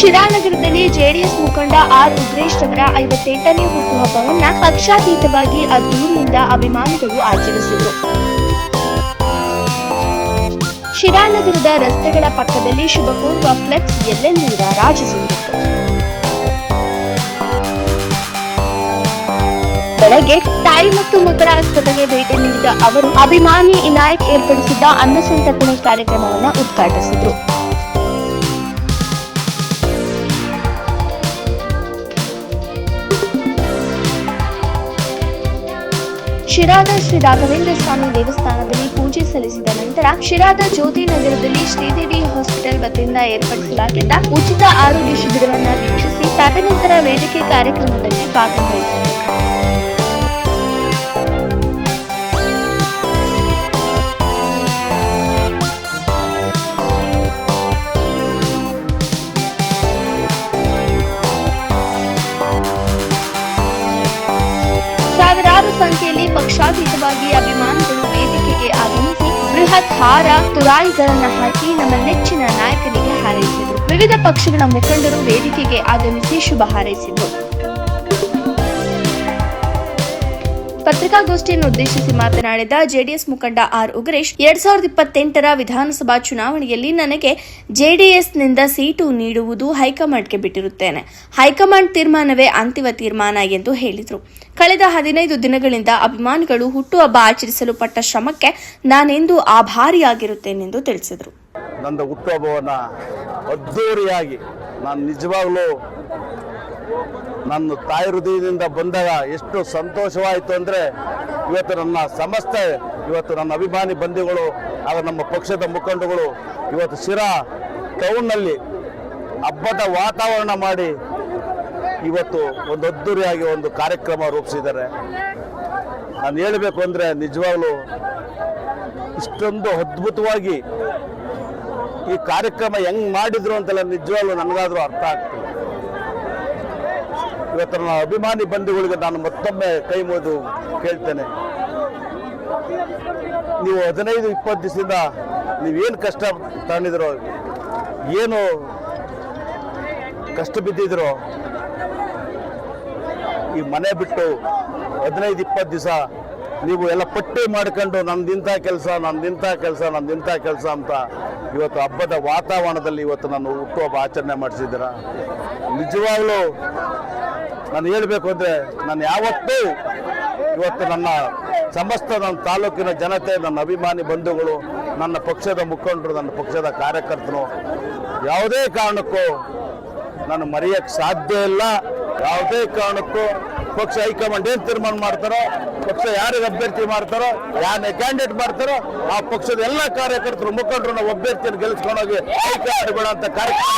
ಶಿರಾನಗರದಲ್ಲಿ JDS ಮುಖಂಡ R Ugresh ಅವರ ಐವತ್ತೆಂಟನೇ ಹುಟ್ಟುಹಬ್ಬವನ್ನ ಪಕ್ಷಾತೀತವಾಗಿ ಅದ್ದೂರಿಯಿಂದ ಅಭಿಮಾನಿಗಳು ಆಚರಿಸಿದರು. ಶಿರಾನಗರದ ರಸ್ತೆಗಳ ಪಕ್ಕದಲ್ಲಿ ಶುಭಪೂರ್ವ ಫ್ಲೆಕ್ಸ್ ಎಲ್ಲೆಲ್ಲೂ ರಾಜಿಸಿದರು ಬೆಳಗ್ಗೆ ತಾಯಿ ಮತ್ತು ಮಕ್ಕಳ ಆಸ್ಪತ್ರೆಗೆ ಭೇಟಿ ನೀಡಿದ ಅವರು, ಅಭಿಮಾನಿ ಇನಾಯಕ್ ಏರ್ಪಡಿಸಿದ್ದ ಅನ್ನಸಂತರ್ಪಣೆ ಕಾರ್ಯಕ್ರಮವನ್ನು ಉದ್ಘಾಟಿಸಿದರು. ಶಿರಾದ ಶ್ರೀ ರಾಘವೇಂದ್ರ ಸ್ವಾಮಿ ದೇವಸ್ಥಾನದಲ್ಲಿ ಪೂಜೆ ಸಲ್ಲಿಸಿದ ನಂತರ ಶಿರಾದ ಜ್ಯೋತಿ ನಗರದಲ್ಲಿ ಶ್ರೀದೇವಿ ಹಾಸ್ಪಿಟಲ್ ವತಿಯಿಂದ ಏರ್ಪಡಿಸಲಾಗಿದ್ದ ಉಚಿತ ಆರೋಗ್ಯ ಶಿಬಿರವನ್ನು ವೀಕ್ಷಿಸಿ ತದನಂತರ ವೇದಿಕೆ ಕಾರ್ಯಕ್ರಮದಲ್ಲಿ ಭಾಗವಹಿಸಿದರು. ಪಕ್ಷಾತೀತವಾಗಿ ಅಭಿಮಾನಿಗಳು ವೇದಿಕೆಗೆ ಆಗಮಿಸಿ ಬೃಹತ್ ಹಾರ, ತುರಾಯಿಗಳನ್ನ ಹಾಕಿ ನಮ್ಮ ನೆಚ್ಚಿನ ನಾಯಕನಿಗೆ ಹಾರೈಸಿದರು. ವಿವಿಧ ಪಕ್ಷಗಳ ಮುಖಂಡರು ವೇದಿಕೆಗೆ ಆಗಮಿಸಿ ಶುಭ ಹಾರೈಸಿದರು. ಪತ್ರಿಕಾಗೋಷ್ಠಿಯನ್ನು ಉದ್ದೇಶಿಸಿ ಮಾತನಾಡಿದ ಜೆಡಿಎಸ್ ಮುಖಂಡ ಆರ್ ಉಗ್ರೇಶ್, ಎರಡ್ ಸಾವಿರದ ಇಪ್ಪತ್ತೆಂಟರ ವಿಧಾನಸಭಾ ಚುನಾವಣೆಯಲ್ಲಿ ನನಗೆ ಜೆಡಿಎಸ್ನಿಂದ ಸೀಟು ನೀಡುವುದು ಹೈಕಮಾಂಡ್ಗೆ ಬಿಟ್ಟಿರುತ್ತೇನೆ. ಹೈಕಮಾಂಡ್ ತೀರ್ಮಾನವೇ ಅಂತಿಮ ತೀರ್ಮಾನ ಎಂದು ಹೇಳಿದರು. ಕಳೆದ ಹದಿನೈದು ದಿನಗಳಿಂದ ಅಭಿಮಾನಿಗಳು ಹುಟ್ಟುಹಬ್ಬ ಆಚರಿಸಲು ಪಟ್ಟ ಶ್ರಮಕ್ಕೆ ನಾನೆಂದು ಆಭಾರಿಯಾಗಿರುತ್ತೇನೆಂದು ತಿಳಿಸಿದರು. ನನ್ನ ಹುಟ್ಟುಹಬ್ಬವನ್ನು ಅದ್ಧೂರಿಯಾಗಿ ನಾನು ನಿಜವಾಗ್ಲೂ ನನ್ನ ತಾಯಿ ಹೃದಯದಿಂದ ಬಂದಾಗ ಎಷ್ಟು ಸಂತೋಷವಾಯಿತು ಅಂದರೆ ಇವತ್ತು ನನ್ನ ಸಮಸ್ತೆ ಇವತ್ತು ನನ್ನ ಅಭಿಮಾನಿ ಬಂಧುಗಳು ಹಾಗೂ ನಮ್ಮ ಪಕ್ಷದ ಮುಖಂಡಗಳು ಇವತ್ತು ಶಿರಾ ಟೌನ್ನಲ್ಲಿ ಹಬ್ಬದ ವಾತಾವರಣ ಮಾಡಿ ಇವತ್ತು ಒಂದು ಅದ್ದೂರಿಯಾಗಿ ಒಂದು ಕಾರ್ಯಕ್ರಮ ರೂಪಿಸಿದ್ದಾರೆ. ನಾನು ಹೇಳಬೇಕು ಅಂದರೆ ನಿಜವಾಗ್ಲೂ ಇಷ್ಟೊಂದು ಅದ್ಭುತವಾಗಿ ಈ ಕಾರ್ಯಕ್ರಮ ಹೆಂಗ್ ಮಾಡಿದ್ರು ಅಂತೆಲ್ಲ ನಿಜವಾಗ್ಲೂ ನನಗಾದರೂ ಅರ್ಥ ಆಗ್ತಿಲ್ಲ. ಇವತ್ತು ನನ್ನ ಅಭಿಮಾನಿ ಬಂಧುಗಳಿಗೆ ನಾನು ಮತ್ತೊಮ್ಮೆ ಕೈ ಮುಗಿದು ಕೇಳ್ತೇನೆ. ನೀವು ಹದಿನೈದು, ಇಪ್ಪತ್ತು ದಿವಸದಿಂದ ನೀವೇನು ಕಷ್ಟ ತಗೊಂಡಿದ್ರೋ ಏನು ಕಷ್ಟ ಬಿದ್ದಿದ್ರೋ ಈ ಮನೆ ಬಿಟ್ಟು ಹದಿನೈದು, ಇಪ್ಪತ್ತು ದಿವಸ ನೀವು ಎಲ್ಲ ಪಟ್ಟಿ ಮಾಡ್ಕೊಂಡು ನಂದಿಂಥ ಕೆಲಸ ನಂದಿಂಥ ಕೆಲಸ ನಂದಿಂಥ ಕೆಲಸ ಅಂತ ಇವತ್ತು ಹಬ್ಬದ ವಾತಾವರಣದಲ್ಲಿ ಇವತ್ತು ನಾನು ಹುಟ್ಟುಹಬ್ಬ ಆಚರಣೆ ಮಾಡಿಸಿದ್ದೀರ? ನಿಜವಾಗ್ಲೂ ನಾನು ಹೇಳಬೇಕು ಅಂದರೆ ನಾನು ಯಾವತ್ತೂ ಇವತ್ತು ನನ್ನ ಸಮಸ್ತ ನನ್ನ ತಾಲೂಕಿನ ಜನತೆ, ನನ್ನ ಅಭಿಮಾನಿ ಬಂಧುಗಳು, ನನ್ನ ಪಕ್ಷದ ಮುಖಂಡರು, ನನ್ನ ಪಕ್ಷದ ಕಾರ್ಯಕರ್ತರು, ಯಾವುದೇ ಕಾರಣಕ್ಕೂ ನಾನು ಮರೆಯೋಕ್ಕೆ ಸಾಧ್ಯ ಇಲ್ಲ. ಯಾವುದೇ ಕಾರಣಕ್ಕೂ ಪಕ್ಷ ಹೈಕಮಾಂಡ್ ಏನು ತೀರ್ಮಾನ ಮಾಡ್ತಾರೋ, ಪಕ್ಷ ಯಾರಿಗೆ ಅಭ್ಯರ್ಥಿ ಮಾಡ್ತಾರೋ, ಯಾರನ್ನ ಕ್ಯಾಂಡಿಡೇಟ್ ಮಾಡ್ತಾರೋ, ಆ ಪಕ್ಷದ ಎಲ್ಲ ಕಾರ್ಯಕರ್ತರು ಮುಖಂಡರು ನಾವು ಅಭ್ಯರ್ಥಿಯನ್ನು ಗೆಲ್ಲಿಸ್ಕೊಂಡೋಗಿ ಹೈಕಮಾಂಡ್ ಅಂತ ಕಾರ್ಯಕ್ರಮ.